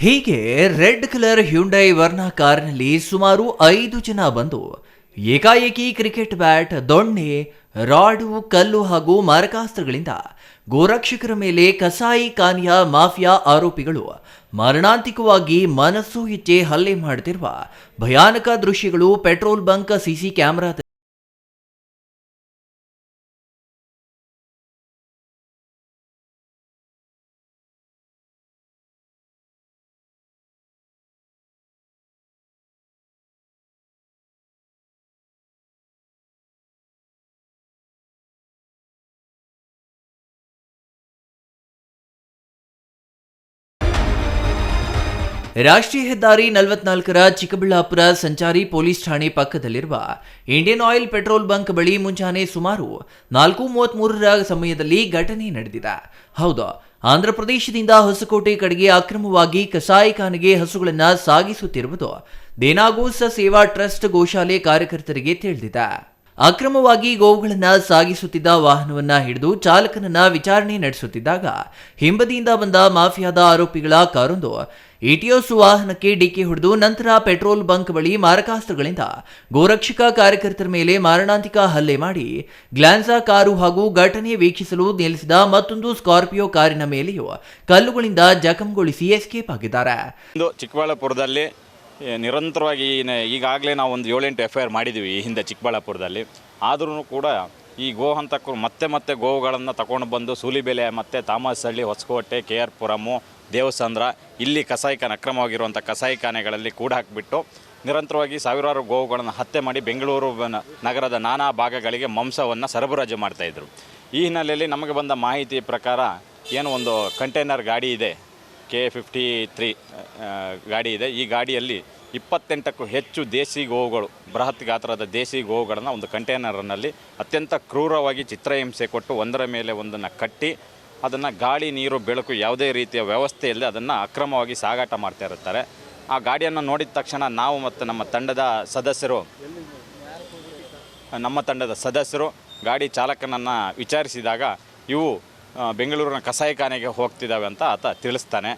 ಹೀಗೆ red colour Hyundai ವರ್ಣ ಕಾರಿನಲ್ಲಿ ಸುಮಾರು ಐದು ಜನ ಬಂದು ಏಕಾಏಕಿ ಕ್ರಿಕೆಟ್ ಬ್ಯಾಟ್, ದೊಣ್ಣೆ, ರಾಡು, ಕಲ್ಲು ಹಾಗೂ ಮಾರಕಾಸ್ತ್ರಗಳಿಂದ ಗೋರಕ್ಷಕರ ಮೇಲೆ ಕಸಾಯಿ ಖಾನಿಯ ಮಾಫಿಯಾ ಆರೋಪಿಗಳು ಮರಣಾಂತಿಕವಾಗಿ ಮನಸ್ಸು ಇಚ್ಛೆ ಹಲ್ಲೆ ಮಾಡುತ್ತಿರುವ ಭಯಾನಕ ದೃಶ್ಯಗಳು ಪೆಟ್ರೋಲ್ ಬಂಕ್ ಸಿಸಿ ಕ್ಯಾಮೆರಾ ರಾಷ್ಟ್ರೀಯ ಹೆದ್ದಾರಿ ನಲವತ್ನಾಲ್ಕರ ಚಿಕ್ಕಬಳ್ಳಾಪುರ ಸಂಚಾರಿ ಪೊಲೀಸ್ ಠಾಣೆ ಪಕ್ಕದಲ್ಲಿರುವ ಇಂಡಿಯನ್ ಆಯಿಲ್ ಪೆಟ್ರೋಲ್ ಬಂಕ್ ಬಳಿ ಮುಂಜಾನೆ ಸುಮಾರು ನಾಲ್ಕು ಮೂವತ್ಮೂರರ ಸಮಯದಲ್ಲಿ ಘಟನೆ ನಡೆದಿದೆ. ಹೌದು, ಆಂಧ್ರಪ್ರದೇಶದಿಂದ ಹೊಸಕೋಟೆ ಕಡೆಗೆ ಅಕ್ರಮವಾಗಿ ಕಸಾಯಿಖಾನೆಗೆ ಹಸುಗಳನ್ನು ಸಾಗಿಸುತ್ತಿರುವುದು ದೇನಾಗೋಸ ಸೇವಾ ಟ್ರಸ್ಟ್ ಗೋಶಾಲೆ ಕಾರ್ಯಕರ್ತರಿಗೆ ತಿಳಿದಿದೆ. ಅಕ್ರಮವಾಗಿ ಗೋವುಗಳನ್ನ ಸಾಗಿಸುತ್ತಿದ್ದ ವಾಹನವನ್ನ ಹಿಡಿದು ಚಾಲಕನನ್ನ ವಿಚಾರಣೆ ನಡೆಸುತ್ತಿದ್ದಾಗ ಹಿಂಬದಿಯಿಂದ ಬಂದ ಮಾಫಿಯಾದ ಆರೋಪಿಗಳ ಕಾರೊಂದು ಇಟಿಯೋಸ್ ವಾಹನಕ್ಕೆ ಡಿಕ್ಕಿ ಹೊಡೆದು ನಂತರ ಪೆಟ್ರೋಲ್ ಬಂಕ್ ಬಳಿ ಮಾರಕಾಸ್ತ್ರಗಳಿಂದ ಗೋರಕ್ಷಕ ಕಾರ್ಯಕರ್ತರ ಮೇಲೆ ಮಾರಣಾಂತಿಕ ಹಲ್ಲೆ ಮಾಡಿ ಗ್ಲಾನ್ಸಾ ಕಾರು ಹಾಗೂ ಘಟನೆ ವೀಕ್ಷಿಸಲು ನಿಲ್ಲಿಸಿದ ಮತ್ತೊಂದು ಸ್ಕಾರ್ಪಿಯೋ ಕಾರಿನ ಮೇಲೆಯೂ ಕಲ್ಲುಗಳಿಂದ ಜಖಂಗೊಳಿಸಿ ಎಸ್ಕೇಪ್ ಆಗಿದ್ದಾರೆ. ಚಿಕ್ಕಬಳ್ಳಾಪುರದಲ್ಲಿ ನಿರಂತರವಾಗಿ ಈಗಾಗಲೇ ನಾವು ಒಂದು ಏಳೆಂಟು ಎಫ್ ಐ ಆರ್ ಮಾಡಿದ್ದೀವಿ ಈ ಹಿಂದೆ ಚಿಕ್ಕಬಳ್ಳಾಪುರದಲ್ಲಿ. ಆದ್ರೂ ಕೂಡ ಈ ಗೋ ಹಂತಕ್ಕೂ ಮತ್ತೆ ಮತ್ತೆ ಗೋವುಗಳನ್ನು ತಗೊಂಡು ಬಂದು ಸೂಲಿಬೆಲೆ, ಮತ್ತು ತಾಮಸಹಳ್ಳಿ, ಹೊಸಕೋಟೆ, ಕೆ ಆರ್ ಪುರಮು ದೇವಸಂದ್ರ, ಇಲ್ಲಿ ಕಸಾಯಿಖಾನೆ ಅಕ್ರಮವಾಗಿರುವಂಥ ಕಸಾಯಿಖಾನೆಗಳಲ್ಲಿ ಕೂಡ ಹಾಕಿಬಿಟ್ಟು ನಿರಂತರವಾಗಿ ಸಾವಿರಾರು ಗೋವುಗಳನ್ನು ಹತ್ಯೆ ಮಾಡಿ ಬೆಂಗಳೂರು ನಗರದ ನಾನಾ ಭಾಗಗಳಿಗೆ ಮಾಂಸವನ್ನು ಸರಬರಾಜು ಮಾಡ್ತಾಯಿದ್ರು ಈ ಹಿನ್ನೆಲೆಯಲ್ಲಿ ನಮಗೆ ಬಂದ ಮಾಹಿತಿ ಪ್ರಕಾರ ಏನು ಒಂದು ಕಂಟೈನರ್ ಗಾಡಿ ಇದೆ, ಕೆ ಫಿಫ್ಟಿ ತ್ರೀ ಗಾಡಿ ಇದೆ. ಈ ಗಾಡಿಯಲ್ಲಿ ಇಪ್ಪತ್ತೆಂಟಕ್ಕೂ ಹೆಚ್ಚು ದೇಸಿ ಗೋವುಗಳು, ಬೃಹತ್ ಗಾತ್ರದ ದೇಸಿ ಗೋವುಗಳನ್ನು ಒಂದು ಕಂಟೈನರ್ನಲ್ಲಿ ಅತ್ಯಂತ ಕ್ರೂರವಾಗಿ ಚಿತ್ರಹಿಂಸೆ ಕೊಟ್ಟು ಒಂದರ ಮೇಲೆ ಒಂದನ್ನು ಕಟ್ಟಿ, ಅದನ್ನು ಗಾಳಿ, ನೀರು, ಬೆಳಕು ಯಾವುದೇ ರೀತಿಯ ವ್ಯವಸ್ಥೆ ಇಲ್ಲದೆ ಅದನ್ನು ಅಕ್ರಮವಾಗಿ ಸಾಗಾಟ ಮಾಡ್ತಾ ಇರುತ್ತಾರೆ. ಆ ಗಾಡಿಯನ್ನು ನೋಡಿದ ತಕ್ಷಣ ನಾವು ಮತ್ತು ನಮ್ಮ ತಂಡದ ಸದಸ್ಯರು, ನಮ್ಮ ತಂಡದ ಸದಸ್ಯರು ಗಾಡಿ ಚಾಲಕನನ್ನು ವಿಚಾರಿಸಿದಾಗ ಇವು ಬೆಂಗಳೂರಿನ ಕಸಾಯಿಖಾನೆಗೆ ಹೋಗ್ತಿದ್ದಾವೆ ಅಂತ ಆತ ತಿಳಿಸ್ತಾನೆ.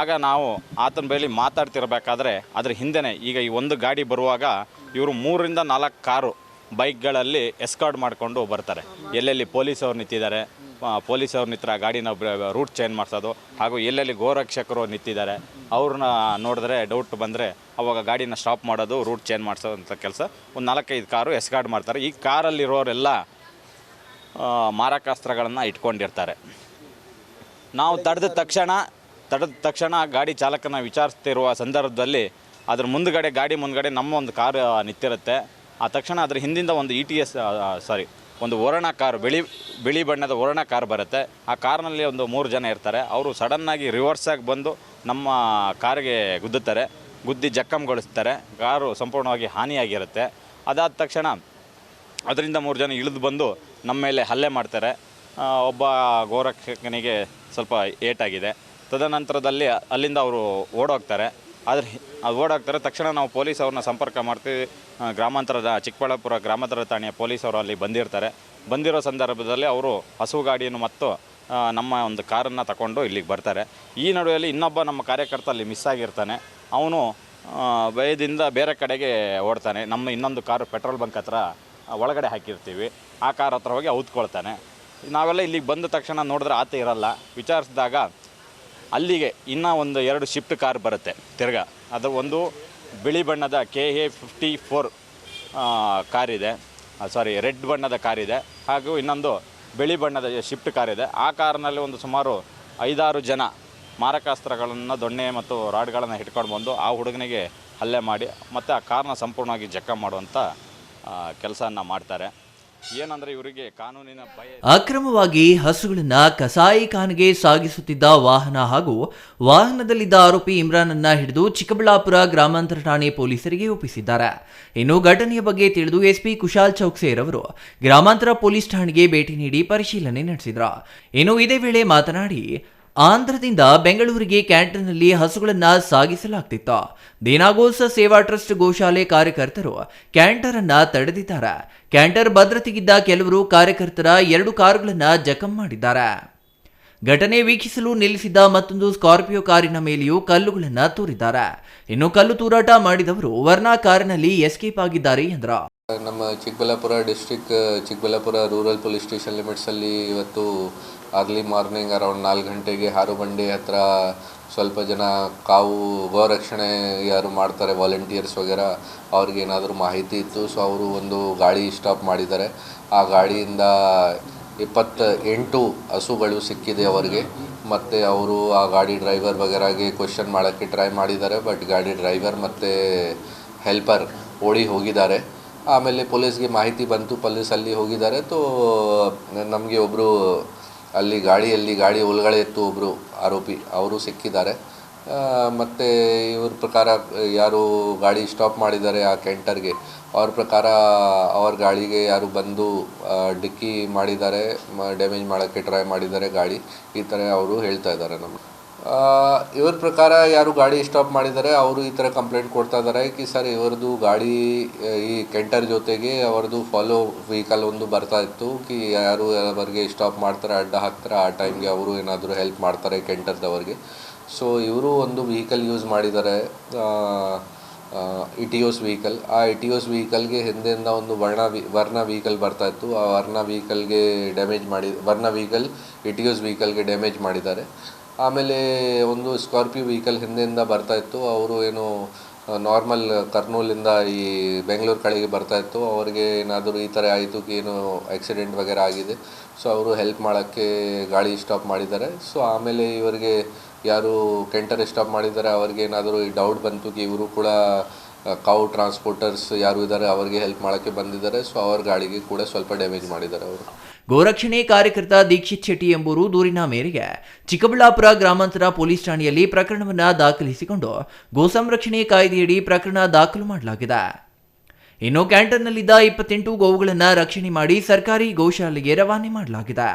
ಆಗ ನಾವು ಆತನ ಬೈಲಿ ಮಾತಾಡ್ತಿರಬೇಕಾದ್ರೆ ಅದ್ರ ಹಿಂದೆನೇ ಈಗ ಈ ಒಂದು ಗಾಡಿ ಬರುವಾಗ ಇವರು ಮೂರರಿಂದ ನಾಲ್ಕು ಕಾರು ಬೈಕ್ಗಳಲ್ಲಿ ಎಸ್ಕಾರ್ಡ್ ಮಾಡಿಕೊಂಡು ಬರ್ತಾರೆ. ಎಲ್ಲೆಲ್ಲಿ ಪೊಲೀಸವ್ರು ನಿಂತಿದ್ದಾರೆ ಪೊಲೀಸ್ ಪೊಲೀಸವ್ರು ನಿಂತರ ಗಾಡಿನ ರೂಟ್ ಚೇಂಜ್ ಮಾಡಿಸೋದು, ಹಾಗೂ ಎಲ್ಲೆಲ್ಲಿ ಗೋರಕ್ಷಕರು ನಿಂತಿದ್ದಾರೆ ಅವ್ರನ್ನ ನೋಡಿದ್ರೆ ಡೌಟ್ ಬಂದರೆ ಅವಾಗ ಗಾಡಿನ ಸ್ಟಾಪ್ ಮಾಡೋದು ರೂಟ್ ಚೇಂಜ್ ಮಾಡಿಸೋದಂಥ ಕೆಲಸ. ಒಂದು ನಾಲ್ಕೈದು ಕಾರು ಎಸ್ಕಾರ್ಡ್ ಮಾಡ್ತಾರೆ. ಈ ಕಾರಲ್ಲಿರೋರೆಲ್ಲ ಮಾರಕಾಸ್ತ್ರಗಳನ್ನು ಇಟ್ಕೊಂಡಿರ್ತಾರೆ. ನಾವು ತಡೆದ ತಕ್ಷಣ ತಡೆದ ತಕ್ಷಣ ಗಾಡಿ ಚಾಲಕನ ವಿಚಾರಿಸ್ತಿರುವ ಸಂದರ್ಭದಲ್ಲಿ ಅದ್ರ ಮುಂದ್ಗಡೆ, ಗಾಡಿ ಮುಂದ್ಗಡೆ ನಮ್ಮ ಒಂದು ಕಾರ್ ನಿಂತಿರುತ್ತೆ. ಆ ತಕ್ಷಣ ಅದ್ರ ಹಿಂದಿಂದ ಒಂದು ಇ ಟಿ ಎಸ್ ಸಾರಿ ಒಂದು ವರ್ಣ ಕಾರ್, ಬಿಳಿ ಬಿಳಿ ಬಣ್ಣದ ವರ್ಣ ಕಾರ್ ಬರುತ್ತೆ. ಆ ಕಾರ್ನಲ್ಲಿ ಒಂದು ಮೂರು ಜನ ಇರ್ತಾರೆ. ಅವರು ಸಡನ್ನಾಗಿ ರಿವರ್ಸಾಗಿ ಬಂದು ನಮ್ಮ ಕಾರಿಗೆ ಗುದ್ದುತ್ತಾರೆ. ಗುದ್ದಿ ಜಕ್ಕಮ್ಗೊಳಿಸ್ತಾರೆ ಕಾರು ಸಂಪೂರ್ಣವಾಗಿ ಹಾನಿಯಾಗಿರುತ್ತೆ. ಅದಾದ ತಕ್ಷಣ ಅದರಿಂದ ಮೂರು ಜನ ಇಳಿದು ಬಂದು ನಮ್ಮ ಮೇಲೆ ಹಲ್ಲೆ ಮಾಡ್ತಾರೆ. ಒಬ್ಬ ಗೋರಕ್ಷಕನಿಗೆ ಸ್ವಲ್ಪ ಏಟಾಗಿದೆ. ತದನಂತರದಲ್ಲಿ ಅಲ್ಲಿಂದ ಅವರು ಓಡೋಗ್ತಾರೆ. ಆದರೆ ಓಡೋಗ್ತಾರೆ. ತಕ್ಷಣ ನಾವು ಪೊಲೀಸ್ ಅವ್ರನ್ನ ಸಂಪರ್ಕ ಮಾಡ್ತೀವಿ. ಗ್ರಾಮಾಂತರದ ಚಿಕ್ಕಬಳ್ಳಾಪುರ ಗ್ರಾಮಾಂತರ ಠಾಣೆಯ ಪೊಲೀಸ್ ಅವರು ಅಲ್ಲಿ ಬಂದಿರ್ತಾರೆ. ಬಂದಿರೋ ಸಂದರ್ಭದಲ್ಲಿ ಅವರು ಹಸು ಗಾಡಿಯನ್ನು ಮತ್ತು ನಮ್ಮ ಒಂದು ಕಾರನ್ನು ತಗೊಂಡು ಇಲ್ಲಿಗೆ ಬರ್ತಾರೆ. ಈ ನಡುವೆಯಲ್ಲಿ ಇನ್ನೊಬ್ಬ ನಮ್ಮ ಕಾರ್ಯಕರ್ತ ಅಲ್ಲಿ ಮಿಸ್ ಆಗಿರ್ತಾನೆ. ಅವನು ಭಯದಿಂದ ಬೇರೆ ಕಡೆಗೆ ಓಡ್ತಾನೆ. ನಮ್ಮ ಇನ್ನೊಂದು ಕಾರು ಪೆಟ್ರೋಲ್ ಬಂಕ್ ಹತ್ರ ಒಳಗಡೆ ಹಾಕಿರ್ತೀವಿ. ಆ ಕಾರ್ ಹತ್ರ ಹೋಗಿ ಔತ್ಕೊಳ್ತಾನೆ. ನಾವೆಲ್ಲ ಇಲ್ಲಿಗೆ ಬಂದ ತಕ್ಷಣ ನೋಡಿದ್ರೆ ಆತ ಇರಲ್ಲ. ವಿಚಾರಿಸಿದಾಗ ಅಲ್ಲಿಗೆ ಇನ್ನೂ ಒಂದು ಎರಡು ಶಿಫ್ಟ್ ಕಾರ್ ಬರುತ್ತೆ. ತಿರ್ಗಾ, ಅದು ಒಂದು ಬಿಳಿ ಬಣ್ಣದ ಕೆ ಎ ಫಿಫ್ಟಿ ಫೋರ್ ಇದೆ. ಸಾರಿ ರೆಡ್ ಬಣ್ಣದ ಕಾರ್ ಇದೆ. ಹಾಗೂ ಇನ್ನೊಂದು ಬಿಳಿ ಬಣ್ಣದ ಶಿಫ್ಟ್ ಕಾರ್ ಇದೆ. ಆ ಕಾರ್ನಲ್ಲಿ ಒಂದು ಸುಮಾರು ಐದಾರು ಜನ ಮಾರಕಾಸ್ತ್ರಗಳನ್ನು, ದೊಣ್ಣೆ ಮತ್ತು ರಾಡ್ಗಳನ್ನು ಹಿಡ್ಕೊಂಡು ಬಂದು ಆ ಹುಡುಗನಿಗೆ ಹಲ್ಲೆ ಮಾಡಿ ಮತ್ತು ಆ ಕಾರ್ನ ಸಂಪೂರ್ಣವಾಗಿ ಜಕ್ಕ ಮಾಡುವಂಥ ಕೆಲಸವನ್ನು ಮಾಡ್ತಾರೆ. ಅಕ್ರಮವಾಗಿ ಹಸುಗಳನ್ನ ಕಸಾಯಿಖಾನೆಗೆ ಸಾಗಿಸುತ್ತಿದ್ದ ವಾಹನ ಹಾಗೂ ವಾಹನದಲ್ಲಿದ್ದ ಆರೋಪಿ ಇಮ್ರಾನನ್ನ ಹಿಡಿದು ಚಿಕ್ಕಬಳ್ಳಾಪುರ ಗ್ರಾಮಾಂತರ ಠಾಣೆ ಪೊಲೀಸರಿಗೆ ಒಪ್ಪಿಸಿದ್ದಾರೆ. ಇನ್ನು ಘಟನೆಯ ಬಗ್ಗೆ ತಿಳಿದು ಎಸ್ಪಿ ಕುಶಾಲ್ ಚೌಕ್ಸೇರ್ ಅವರು ಗ್ರಾಮಾಂತರ ಪೊಲೀಸ್ ಠಾಣೆಗೆ ಭೇಟಿ ನೀಡಿ ಪರಿಶೀಲನೆ ನಡೆಸಿದ್ರು. ಇನ್ನು ಇದೇ ವೇಳೆ ಮಾತನಾಡಿ ಆಂಧ್ರದಿಂದ ಬೆಂಗಳೂರಿಗೆ ಕ್ಯಾಂಟರ್ನಲ್ಲಿ ಹಸುಗಳನ್ನು ಸಾಗಿಸಲಾಗ್ತಿತ್ತು. ದೇನಾಗೋಸ ಸೇವಾ ಟ್ರಸ್ಟ್ ಗೋಶಾಲೆ ಕಾರ್ಯಕರ್ತರು ಕ್ಯಾಂಟರ್ ಅನ್ನ ತಡೆದಿದ್ದಾರೆ. ಕ್ಯಾಂಟರ್ ಭದ್ರತೆಗಿದ್ದ ಕೆಲವರು ಕಾರ್ಯಕರ್ತರ ಎರಡು ಕಾರುಗಳನ್ನು ಜಖಂ ಮಾಡಿದ್ದಾರೆ. ಘಟನೆ ವೀಕ್ಷಿಸಲು ನಿಲ್ಲಿಸಿದ್ದ ಮತ್ತೊಂದು ಸ್ಕಾರ್ಪಿಯೋ ಕಾರಿನ ಮೇಲೆಯೂ ಕಲ್ಲುಗಳನ್ನು ತೂರಿದ್ದಾರೆ. ಇನ್ನು ಕಲ್ಲು ತೂರಾಟ ಮಾಡಿದವರು ವರ್ಣಾ ಕಾರಿನಲ್ಲಿ ಎಸ್ಕೇಪ್ ಆಗಿದ್ದಾರೆ ಎಂದರು. ನಮ್ಮ Chikkaballapur district Chikkaballapur rural police station ಲಿಮಿಟ್ಸಲ್ಲಿ ಇವತ್ತು ಅರ್ಲಿ ಮಾರ್ನಿಂಗ್ ಅರೌಂಡ್ ನಾಲ್ಕು ಗಂಟೆಗೆ ಹಾರುಬಂಡಿ ಹತ್ರ ಸ್ವಲ್ಪ ಜನ ಕಾವು ಗೋರಕ್ಷಣೆ ಯಾರು ಮಾಡ್ತಾರೆ ವಾಲಂಟಿಯರ್ಸ್ ವಗೇರ, ಅವ್ರಿಗೆ ಏನಾದರೂ ಮಾಹಿತಿ ಇತ್ತು. ಸೊ ಅವರು ಒಂದು ಗಾಡಿ ಸ್ಟಾಪ್ ಮಾಡಿದ್ದಾರೆ. ಆ ಗಾಡಿಯಿಂದ ಇಪ್ಪತ್ತ ಎಂಟು ಹಸುಗಳು ಸಿಕ್ಕಿದೆ ಅವರಿಗೆ. ಮತ್ತು ಅವರು ಆ ಗಾಡಿ ಡ್ರೈವರ್ ವಗೇರಾಗೆ ಕ್ವಶನ್ ಮಾಡೋಕ್ಕೆ ಟ್ರೈ ಮಾಡಿದ್ದಾರೆ ಬಟ್ ಗಾಡಿ ಡ್ರೈವರ್ ಮತ್ತು ಹೆಲ್ಪರ್ ಓಡಿ ಹೋಗಿದ್ದಾರೆ. ಆಮೇಲೆ ಪೊಲೀಸ್ಗೆ ಮಾಹಿತಿ ಬಂತು, ಪೊಲೀಸ್ ಅಲ್ಲಿ ಹೋಗಿದ್ದಾರೆ. ತೋ, ನಮಗೆ ಒಬ್ಬರು ಅಲ್ಲಿ ಗಾಡಿಯಲ್ಲಿ ಗಾಡಿ ಒಳಗಡೆ ಇತ್ತು ಒಬ್ಬರು ಆರೋಪಿ, ಅವರು ಸಿಕ್ಕಿದ್ದಾರೆ. ಮತ್ತು ಇವ್ರ ಪ್ರಕಾರ ಯಾರು ಗಾಡಿ ಸ್ಟಾಪ್ ಮಾಡಿದ್ದಾರೆ ಆ ಕೆಂಟರ್ಗೆ, ಅವ್ರ ಪ್ರಕಾರ ಅವ್ರ ಗಾಡಿಗೆ ಯಾರು ಬಂದು ಡಿಕ್ಕಿ ಮಾಡಿದ್ದಾರೆ ಡ್ಯಾಮೇಜ್ ಮಾಡೋಕ್ಕೆ ಟ್ರೈ ಮಾಡಿದ್ದಾರೆ ಗಾಡಿ ಈ ಥರ ಅವರು ಹೇಳ್ತಾ ಇದ್ದಾರೆ ನಮಗೆ. ಇವ್ರ ಪ್ರಕಾರ ಯಾರು ಗಾಡಿ ಸ್ಟಾಪ್ ಮಾಡಿದ್ದಾರೆ, ಅವರು ಈ ಥರ ಕಂಪ್ಲೇಂಟ್ ಕೊಡ್ತಾ ಇದ್ದಾರೆ ಕಿ ಸರ್ ಇವರದು ಗಾಡಿ, ಈ ಕೆಂಟರ್ ಜೊತೆಗೆ ಅವರದು ಫಾಲೋ ವೆಹಿಕಲ್ ಒಂದು ಬರ್ತಾ ಇತ್ತು ಕಿ ಯಾರು ಅವರಿಗೆ ಸ್ಟಾಪ್ ಮಾಡ್ತಾರೆ, ಅಡ್ಡ ಹಾಕ್ತಾರೆ, ಆ ಟೈಮ್ಗೆ ಅವರು ಏನಾದರೂ ಹೆಲ್ಪ್ ಮಾಡ್ತಾರೆ ಕೆಂಟರ್ದವ್ರಿಗೆ. ಸೊ ಇವರು ಒಂದು ವೆಹಿಕಲ್ ಯೂಸ್ ಮಾಡಿದ್ದಾರೆ ಇಟಿಯೋಸ್ ವೆಹಿಕಲ್ ಆ ಇಟಿಯೋಸ್ ವೆಹಿಕಲ್ಗೆ ಹಿಂದೆಯಿಂದ ಒಂದು ವರ್ಣ ವರ್ಣ ವೆಹಿಕಲ್ ಬರ್ತಾ ಇತ್ತು. ಆ ವರ್ಣ ವೆಹಿಕಲ್ಗೆ ಡ್ಯಾಮೇಜ್ ಮಾಡಿ, ವರ್ಣ ವೆಹಿಕಲ್ ಇಟಿಯೋಸ್ ವೆಹಿಕಲ್ಗೆ ಡ್ಯಾಮೇಜ್ ಮಾಡಿದ್ದಾರೆ. ಆಮೇಲೆ ಒಂದು ಸ್ಕಾರ್ಪಿಯೋ ವೆಹಿಕಲ್ ಹಿಂದೆಯಿಂದ ಬರ್ತಾ ಇತ್ತು. ಅವರು ಏನು ನಾರ್ಮಲ್ ಕರ್ನೂಲಿಂದ ಈ ಬೆಂಗಳೂರು ಕಡೆಗೆ ಬರ್ತಾ ಇತ್ತು. ಅವರಿಗೆ ಏನಾದರೂ ಈ ಥರ ಆಯಿತು ಏನು ಆಕ್ಸಿಡೆಂಟ್ ವಗೇರೆ ಆಗಿದೆ. ಸೊ ಅವರು ಹೆಲ್ಪ್ ಮಾಡೋಕ್ಕೆ ಗಾಡಿ ಸ್ಟಾಪ್ ಮಾಡಿದ್ದಾರೆ. ಸೊ ಆಮೇಲೆ ಇವರಿಗೆ ಯಾರು ಕೆಂಟರ್ ಸ್ಟಾಪ್ ಮಾಡಿದ್ದಾರೆ. ಅವರಿಗೆ ಏನಾದರೂ ಈ ಡೌಟ್ ಬಂತು ಕಿ, ಇವರು ಕೂಡ ಕಾವು ಟ್ರಾನ್ಸ್ಪೋರ್ಟರ್ಸ್ ಯಾರು ಇದ್ದಾರೆ, ಅವರಿಗೆ ಹೆಲ್ಪ್ ಮಾಡೋಕ್ಕೆ ಬಂದಿದ್ದಾರೆ. ಸೊ ಅವ್ರ ಗಾಡಿಗೆ ಕೂಡ ಸ್ವಲ್ಪ ಡ್ಯಾಮೇಜ್ ಮಾಡಿದ್ದಾರೆ ಅವರು. ಗೋರಕ್ಷಣೆ ಕಾರ್ಯಕರ್ತ ದೀಕ್ಷಿತ್ ಶೆಟ್ಟಿ ಎಂಬುವರು ದೂರಿನ ಮೇರೆಗೆ ಚಿಕ್ಕಬಳ್ಳಾಪುರ ಗ್ರಾಮಾಂತರ ಪೊಲೀಸ್ ಠಾಣೆಯಲ್ಲಿ ಪ್ರಕರಣವನ್ನು ದಾಖಲಿಸಿಕೊಂಡು ಗೋ ಸಂರಕ್ಷಣೆ ಕಾಯ್ದೆಯಡಿ ಪ್ರಕರಣ ದಾಖಲು ಮಾಡಲಾಗಿದೆ. ಇನ್ನು ಕ್ಯಾಂಟರ್ನಲ್ಲಿದ್ದ ಇಪ್ಪತ್ತೆಂಟು ಗೋವುಗಳನ್ನು ರಕ್ಷಣೆ ಮಾಡಿ ಸರ್ಕಾರಿ ಗೋಶಾಲೆಗೆ ರವಾನೆ ಮಾಡಲಾಗಿದೆ.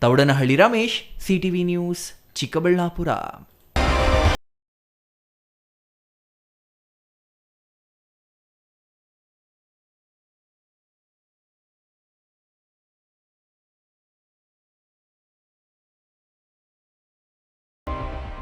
Thoudanahalli Ramesh, CTV news, Chikkaballapur.